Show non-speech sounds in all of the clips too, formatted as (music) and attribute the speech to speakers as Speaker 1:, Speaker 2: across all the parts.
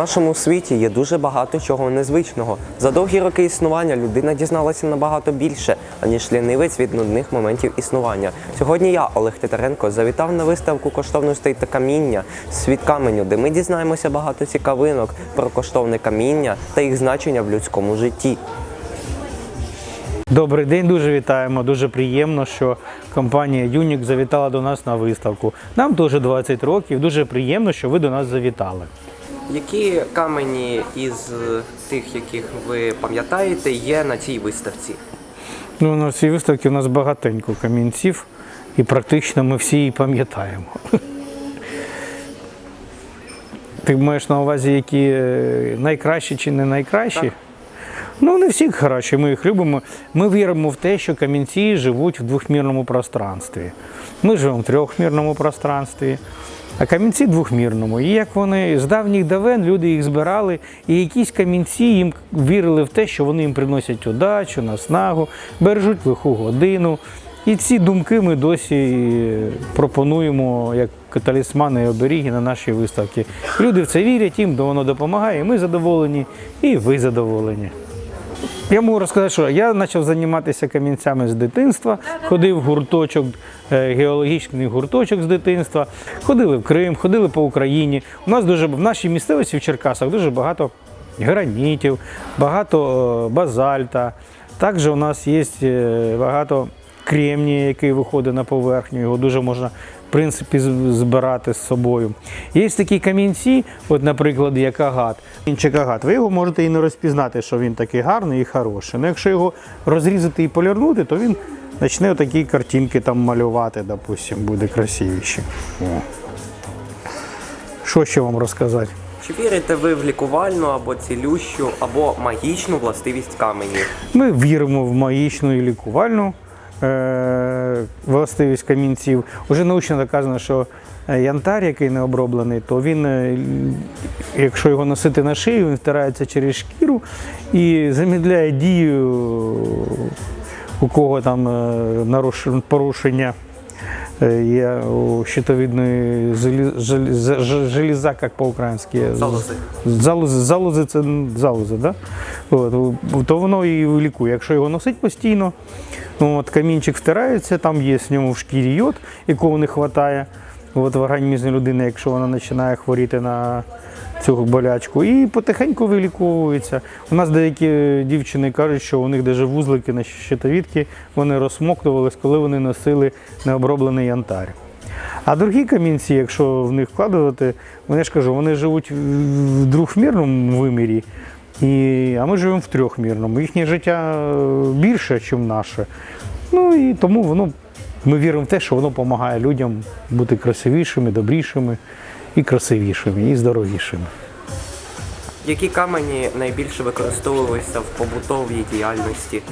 Speaker 1: нашому світі є дуже багато чого незвичного. За довгі роки існування людина дізналася набагато більше, аніж лінивець від нудних моментів існування. Сьогодні я, Олег Титаренко, завітав на виставку коштовностей та каміння Світ каменю, де ми дізнаємося багато цікавинок про коштовне каміння та їх значення в людському житті.
Speaker 2: Добрий день, дуже вітаємо. Дуже приємно, що компанія Юнік завітала до нас на виставку. Нам теж 20 років. Дуже приємно, що ви до нас завітали.
Speaker 1: Які камені із тих, яких ви пам'ятаєте, є на цій виставці?
Speaker 2: Ну, на цій виставці у нас багатенько камінців, і практично ми всі її пам'ятаємо. (laughs) Ти маєш на увазі, які е, найкращі чи не найкращі?
Speaker 1: Так.
Speaker 2: Ну, не всі хороші, ми їх любимо. Ми віримо в те, що камінці живуть в двохмірному пространстві. Ми живемо в трьохмірному пространстві, а камінці двохмірному. І як вони з давніх давен люди їх збирали, і якісь камінці їм вірили в те, що вони їм приносять удачу, наснагу, бережуть лиху годину. І ці думки ми досі пропонуємо як талісмани і оберіги на нашій виставці. Люди в це вірять, їм воно допомагає, ми задоволені, і ви задоволені. Я можу розказати, що я почав займатися камінцями з дитинства, ходив в гурточок, е, геологічний гурточок з дитинства, ходили в Крим, ходили по Україні. У нас дуже в нашій місцевості в Черкасах дуже багато гранітів, багато е, базальта. Також у нас є е, багато кремнія, який виходить на поверхню. Його дуже можна в принципі збирати з собою. Є такі камінці, от, наприклад, як агат. Інший агат. Ви його можете і не розпізнати, що він такий гарний і хороший. Ну, якщо його розрізати і полірнути, то він почне такі картинки там малювати, допустим, буде красивіше. О. Що ще вам розказати?
Speaker 1: Чи вірите ви в лікувальну або цілющу, або магічну властивість каменів?
Speaker 2: Ми віримо в магічну і лікувальну властивість камінців. Уже научно доказано, що е, янтар, який не оброблений, то він, е, якщо його носити на шию, він втирається через шкіру і замідляє дію, у кого там е, порушення. Е, Є у желі- железа, як по-українськи.
Speaker 1: Залози.
Speaker 2: Залози, залози це залози, да? От, то воно і лікує. Якщо його носить постійно, ну, от, камінчик втирається, там є в ньому в шкірі йод, якого не вистачає от, в організмі людини, якщо вона починає хворіти на цю болячку, і потихеньку виліковується. У нас деякі дівчини кажуть, що у них навіть вузлики на щитовідки вони розсмоктувались, коли вони носили необроблений янтар. А другі камінці, якщо в них вкладувати, вони ж кажу, вони живуть в двохмірному вимірі, і, а ми живемо в трьохмірному. Їхнє життя е, більше, ніж наше. Ну і тому воно, ми віримо в те, що воно допомагає людям бути красивішими, добрішими і красивішими, і здоровішими.
Speaker 1: Які камені найбільше використовувалися в побутовій діяльності?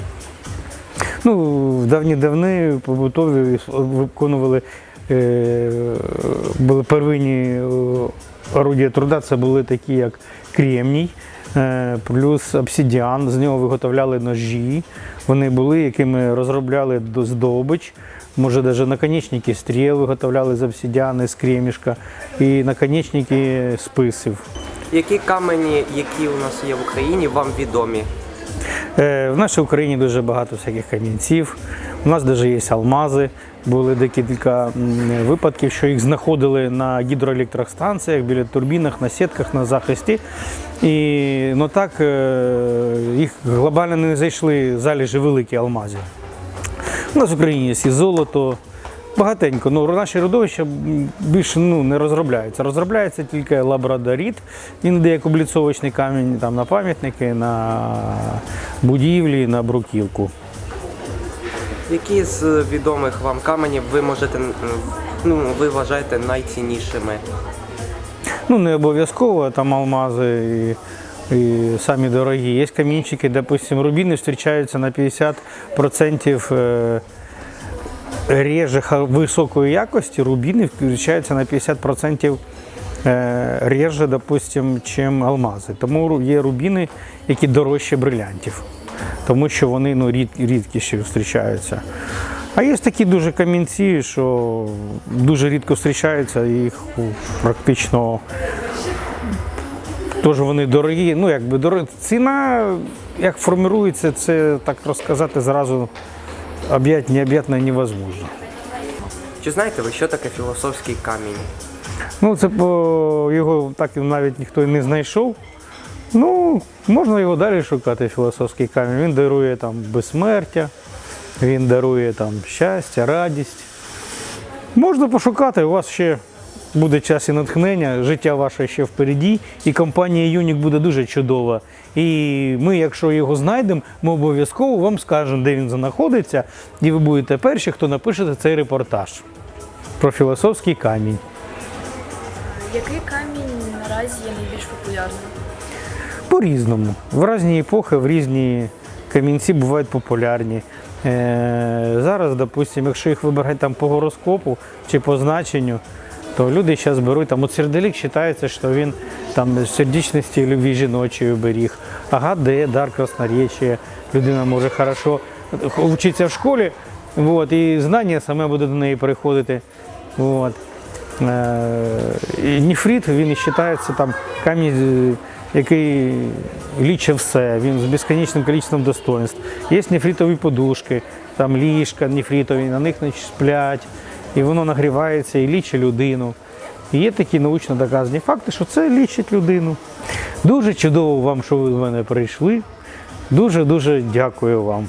Speaker 2: Ну, в давні давни побутові виконували е, були первинні е, орудія труда, це були такі, як кремній, е, плюс обсидіан, з нього виготовляли ножі. Вони були, якими розробляли до- здобич. Може, навіть наконечники стріл виготовляли з обсидіани, з кремішка, і наконечники списів.
Speaker 1: Які камені, які у нас є в Україні, вам відомі?
Speaker 2: Е, В нашій Україні дуже багато всяких камінців. У нас навіть є алмази. Були декілька випадків, що їх знаходили на гідроелектростанціях, біля турбінах, на сітках, на захисті. І ну так е, їх глобально не зайшли залежі великі алмазів. У нас в Україні є і золото. Багатенько. Ну, наші родовища більше ну, не розробляються. Розробляється тільки лабрадорит, іноді як обліцовочний камінь там, на пам'ятники, на будівлі, на бруківку.
Speaker 1: Які з відомих вам каменів ви можете ну, ви вважаєте найціннішими?
Speaker 2: Ну, не обов'язково там алмази і, і самі дорогі. Є камінчики, допустим, рубіни зустрічаються на 50% е, реже високої якості, рубіни зустрічаються на 50% е, реже, допустим, чим алмази. Тому є рубіни, які дорожчі брилянтів, тому що вони ну, рід, рідкіші зустрічаються. А є такі дуже камінці, що дуже рідко зустрічаються, їх практично Тож вони дорогі. Ну, якби дорогі. Ціна, як формується, це так розказати зразу об'ять необ'ятно невозможно.
Speaker 1: Чи знаєте ви, що таке філософський камінь?
Speaker 2: Ну, це по його так навіть ніхто і не знайшов. Ну, можна його далі шукати, філософський камінь. Він дарує там безсмертя, він дарує там щастя, радість. Можна пошукати, у вас ще буде час і натхнення, життя ваше ще впереді, і компанія Юнік буде дуже чудова. І ми, якщо його знайдемо, ми обов'язково вам скажемо, де він знаходиться, і ви будете перші, хто напише цей репортаж про філософський камінь.
Speaker 3: Який камінь наразі є найбільш популярним?
Speaker 2: По-різному. В різні епохи, в різні камінці бувають популярні. Е, зараз, допустимо, якщо їх вибирати там по гороскопу чи по значенню, то люди зараз беруть там от серделік вважається, що він там сердечності любві жіночої беріг. Агаде, дар красноречия. Людина може хорошо вчитися в школі, от, і знання саме буде до неї приходити. От. Е, Ніфрит він вважається там камінь, е, який лічить все, він з безконечним кількістю достоинств. Є нефритові подушки, там ліжка нефритові, на них сплять, і воно нагрівається і лічить людину. І є такі научно доказані факти, що це лічить людину. Дуже чудово вам, що ви до мене прийшли. Дуже-дуже дякую вам.